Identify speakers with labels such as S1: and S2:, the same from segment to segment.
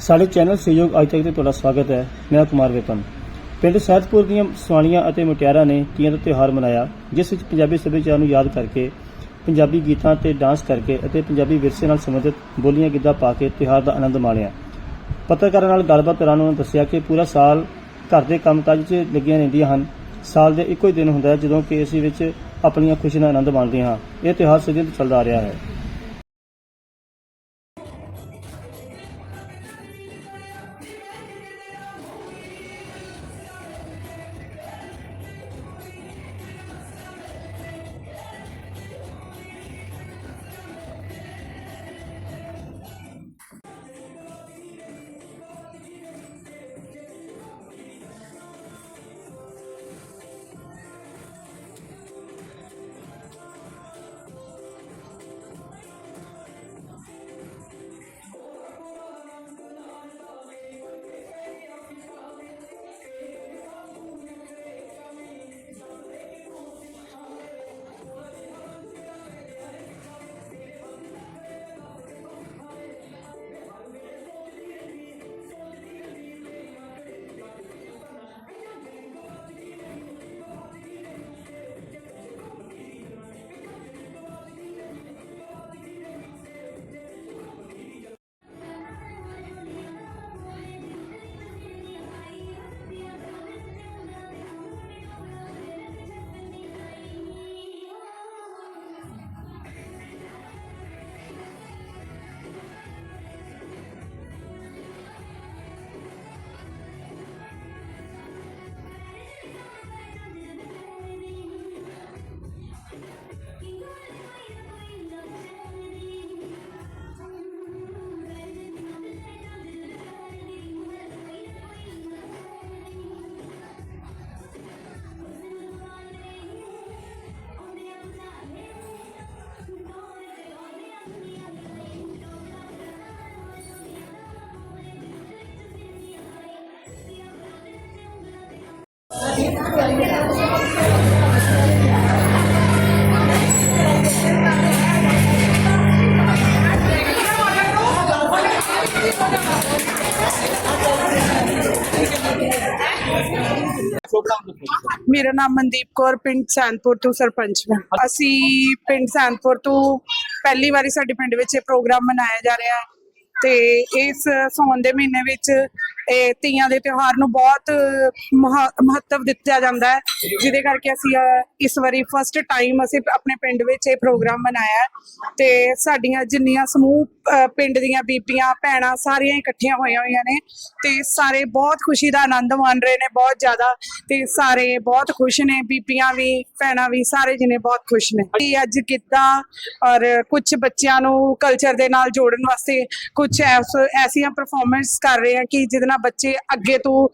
S1: ਸਾਡੇ ਚੈਨਲ ਸਹਿਯੋਗ ਅੱਜ ਤੱਕ ਤੇ ਤੁਹਾਡਾ ਸਵਾਗਤ ਹੈ। ਮੈਂ ਕੁਮਾਰ ਵਿਪਨ। ਪਿੰਡ ਸਹਿਤਪੁਰ ਦੀਆਂ ਸਵਾਣੀਆਂ ਅਤੇ ਮੁਟਿਆਰਾਂ ਨੇ ਤੀਆਂ ਦਾ ਤਿਉਹਾਰ ਮਨਾਇਆ, ਜਿਸ ਵਿੱਚ ਪੰਜਾਬੀ ਸੱਭਿਆਚਾਰ ਨੂੰ ਯਾਦ ਕਰਕੇ, ਪੰਜਾਬੀ ਗੀਤਾਂ ਤੇ ਡਾਂਸ ਕਰਕੇ ਅਤੇ ਪੰਜਾਬੀ ਵਿਰਸੇ ਨਾਲ ਸੰਬੰਧਿਤ ਬੋਲੀਆਂ ਗਿੱਧਾ ਪਾ ਕੇ ਤਿਉਹਾਰ ਦਾ ਆਨੰਦ ਮਾਣਿਆ। ਪੱਤਰਕਾਰਾਂ ਨਾਲ ਗੱਲਬਾਤ ਦੌਰਾਨ ਉਹਨਾਂ ਦੱਸਿਆ ਕਿ ਪੂਰਾ ਸਾਲ ਘਰ ਦੇ ਕੰਮਕਾਜ 'ਚ ਲੱਗੀਆਂ ਰਹਿੰਦੀਆਂ ਹਨ। ਸਾਲ ਦੇ ਇੱਕੋ ਹੀ ਦਿਨ ਹੁੰਦਾ ਹੈ ਜਦੋਂ ਕਿ ਅਸੀਂ ਵਿੱਚ ਆਪਣੀਆਂ ਖੁਸ਼ੀਆਂ ਦਾ ਆਨੰਦ ਮਾਣਦੇ ਹਾਂ। ਇਹ ਤਿਉਹਾਰ ਸਦੀਆਂ ਤੋਂ ਚੱਲਦਾ ਆ ਰਿਹਾ ਹੈ।
S2: ਮੇਰਾ ਨਾਮ ਮਨਦੀਪ ਕੌਰ, ਪਿੰਡ ਸੈਨਪੁਰ ਤੋਂ ਸਰਪੰਚ ਹਾਂ। ਅਸੀਂ ਪਿੰਡ ਸੈਨਪੁਰ ਤੋਂ ਪਹਿਲੀ ਵਾਰੀ ਸਾਡੇ ਪਿੰਡ ਵਿੱਚ ਇਹ ਪ੍ਰੋਗਰਾਮ ਮਨਾਇਆ ਜਾ ਰਿਹਾ ਹੈ ਤੇ ਇਸ ਸੌਣ ਦੇ ਮਹੀਨੇ ਵਿੱਚ ਇਹ ਤੀਆਂ ਦੇ ਤਿਉਹਾਰ ਨੂੰ ਬਹੁਤ ਮਹਾ- ਮਹੱਤਵ ਦਿੱਤਾ ਜਾਂਦਾ ਹੈ। ਜਿਹਦੇ ਕਰਕੇ ਅਸੀਂ ਇਸ ਵਾਰੀ ਫਸਟ ਟਾਈਮ ਅਸੀਂ ਆਪਣੇ ਪਿੰਡ ਵਿੱਚ ਇਹ ਪ੍ਰੋਗਰਾਮ ਮਨਾਇਆ ਤੇ ਸਾਡੀਆਂ ਜਿੰਨੀਆਂ ਸਮੂਹ ਪਿੰਡ ਦੀਆਂ ਬੀਬੀਆਂ, ਭੈਣਾਂ ਸਾਰੀਆਂ ਇਕੱਠੀਆਂ ਹੋਈਆਂ ਹੋਈਆਂ ਨੇ ਤੇ ਸਾਰੇ ਬਹੁਤ ਖੁਸ਼ੀ ਦਾ ਆਨੰਦ ਮਾਣ ਰਹੇ ਨੇ, ਬਹੁਤ ਜ਼ਿਆਦਾ ਤੇ ਸਾਰੇ ਬਹੁਤ ਖੁਸ਼ ਨੇ, ਬੀਬੀਆਂ ਵੀ, ਭੈਣਾਂ ਵੀ ਸਾਰੇ ਜਿਹਨੇ ਬਹੁਤ ਖੁਸ਼ ਨੇ। ਕਿ ਅੱਜ ਕਿੱਦਾਂ ਔਰ ਕੁਝ ਬੱਚਿਆਂ ਨੂੰ ਕਲਚਰ ਦੇ ਨਾਲ ਜੋੜਨ ਵਾਸਤੇ ਕੁਝ ਐਸੀਆਂ ਪਰਫਾਰਮੈਂਸ ਕਰ ਰਹੇ ਆ ਕਿ ਜਿਹਦੇ ਨਾਲ ਬੱਚੇ ਅੱਗੇ ਤੋਂ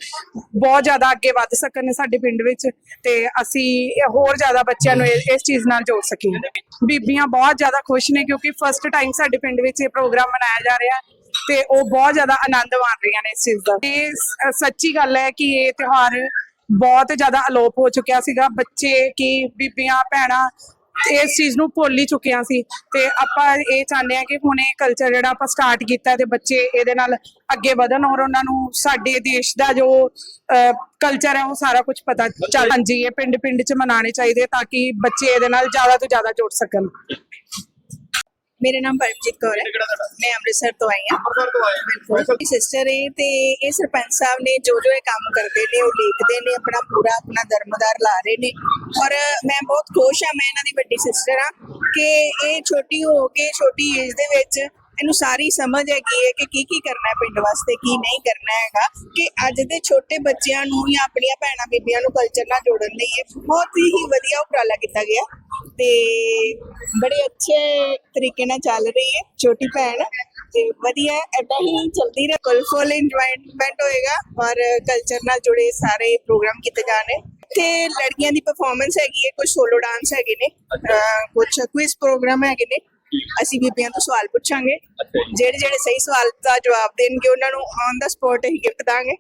S2: ਬਹੁਤ ਜ਼ਿਆਦਾ ਅੱਗੇ ਵੱਧ ਸਕਣ ਸਾਡੇ ਪਿੰਡ ਵਿੱਚ ਤੇ ਅਸੀਂ ਹੋਰ ਜ਼ਿਆਦਾ ਬੱਚਿਆਂ ਨੂੰ ਇਸ ਚੀਜ਼ ਨਾਲ ਜੋੜ ਸਕੀਏ। ਬੀਬੀਆਂ ਬਹੁਤ ਜ਼ਿਆਦਾ ਖੁਸ਼ ਨੇ ਕਿਉਂਕਿ ਫਸਟ ਟਾਈਮ ਸਾਡੇ ਪਿੰਡ ਵਿੱਚ ਇਹ ਪ੍ਰੋਗਰਾਮ ਮਨਾਇਆ ਜਾ ਰਿਹਾ ਹੈ ਤੇ ਉਹ ਬਹੁਤ ਜ਼ਿਆਦਾ ਆਨੰਦ ਮਾਣ ਰਹੀਆਂ ਨੇ ਇਸ ਚੀਜ਼ ਦਾ। ਤੇ ਸੱਚੀ ਗੱਲ ਹੈ ਕਿ ਇਹ ਤਿਉਹਾਰ ਬਹੁਤ ਜ਼ਿਆਦਾ ਅਲੋਪ ਹੋ ਚੁੱਕਿਆ ਸੀਗਾ। ਬੱਚੇ ਕੀ ਬੀਬੀਆਂ, ਭੈਣਾਂ ਇਸ ਚੀਜ਼ ਨੂੰ ਭੁੱਲ ਹੀ ਚੁੱਕਿਆ ਸੀ ਤੇ ਆਪਾਂ ਇਹ ਚਾਹੁੰਦੇ ਆ ਕਿ ਹੁਣ ਇਹ ਕਲਚਰ ਜਿਹੜਾ ਆਪਾਂ ਸਟਾਰਟ ਕੀਤਾ ਤੇ ਬੱਚੇ ਇਹਦੇ ਨਾਲ ਅੱਗੇ ਵਧਣ ਔਰ ਉਹਨਾਂ ਨੂੰ ਸਾਡੇ ਦੇਸ਼ ਦਾ ਜੋ ਕਲਚਰ ਹੈ ਉਹ ਸਾਰਾ ਕੁਝ ਪਤਾ ਚੱਲ ਹਾਂਜੀ ਇਹ ਪਿੰਡ ਪਿੰਡ ਚ ਮਨਾਣੇ ਚਾਹੀਦੇ ਤਾਂ ਕਿ ਬੱਚੇ ਇਹਦੇ ਨਾਲ ਜ਼ਿਆਦਾ ਤੋਂ ਜ਼ਿਆਦਾ ਜੁੜ ਸਕਣ।
S3: ਮੇਰਾ ਨਾਮ ਪਰਮਜੀਤ ਕੌਰ ਹੈ। ਮੈਂ ਅੰਮ੍ਰਿਤਸਰ ਤੋਂ ਆਈ ਹਾਂ। ਮੇਰੀ ਸਿਸਟਰ ਹੈ ਤੇ ਇਹ ਸਰਪੰਚ ਸਾਹਿਬ ਨੇ ਜੋ ਜੋ ਇਹ ਕੰਮ ਕਰਦੇ ਨੇ ਉਹ ਲਿਖਦੇ ਨੇ ਆਪਣਾ ਪੂਰਾ ਆਪਣਾ ਦਰਮਦਾਰ ਲਾ ਰਹੇ ਨੇ। ਔਰ ਮੈਂ ਬਹੁਤ ਖੁਸ਼ ਹਾਂ ਮੈਂ ਇਹਨਾਂ ਦੀ ਵੱਡੀ ਸਿਸਟਰ ਹਾਂ ਕਿ ਇਹ ਛੋਟੀ ਹੋ ਕੇ ਛੋਟੀ ਏਜ ਦੇ ਵਿੱਚ ਇਹਨੂੰ ਸਾਰੀ ਸਮਝ ਹੈਗੀ ਹੈ ਕਿ ਕੀ ਕੀ ਕਰਨਾ ਹੈ ਪਿੰਡ ਵਾਸਤੇ ਕੀ ਨਹੀਂ ਕਰਨਾ ਹੈਗਾ। ਕਿ ਅੱਜ ਦੇ ਛੋਟੇ ਬੱਚਿਆਂ ਨੂੰ ਜਾਂ ਆਪਣੀਆਂ ਭੈਣਾਂ ਬੀਬੀਆਂ ਨੂੰ ਕਲਚਰ ਨਾਲ ਜੋੜਨ ਲਈ ਇਹ ਬਹੁਤ ਹੀ ਵਧੀਆ ਉਪਰਾਲਾ ਕੀਤਾ ਗਿਆ। ਤੇ ਬੜੇ ਅੱਛੇ ਤਰੀਕੇ ਨਾਲ ਚੱਲ ਰਹੀ ਹੈ ਛੋਟੀ ਭੈਣ। ਤੇ ਵਧੀਆ ਐਦਾਂ ਹੀ ਚਲਦੀ ਰਹੇ ਫੁੱਲ ਫੁੱਲ ਇੰਜੋਇਮੈਂਟ ਹੋਏਗਾ ਔਰ ਕਲਚਰ ਨਾਲ ਜੁੜੇ ਸਾਰੇ ਪ੍ਰੋਗਰਾਮ ਕੀਤੇ ਜਾਣੇ। ਤੇ ਲੜਕੀਆਂ ਦੀ ਪਰਫਾਰਮੈਂਸ ਹੈਗੀ ਹੈ ਕੁਝ ਸੋਲੋ ਡਾਂਸ ਹੈਗੇ ਨੇ ਕੁਝ ਕੁਇਜ਼ ਪ੍ਰੋਗਰਾਮ ਹੈਗੇ ਨੇ। ਅਸੀਂ ਬੀਬੀਆਂ ਤੋਂ ਸਵਾਲ ਪੁੱਛਾਂਗੇ। ਜਿਹੜੇ ਜਿਹੜੇ ਸਹੀ ਸਵਾਲ ਦਾ ਜਵਾਬ ਦੇਣਗੇ ਉਹਨਾਂ ਨੂੰ ਔਨ ਦਾ ਸਪੌਟ ਅਸੀਂ ਗਿਫਟ ਦਾਂਗੇ।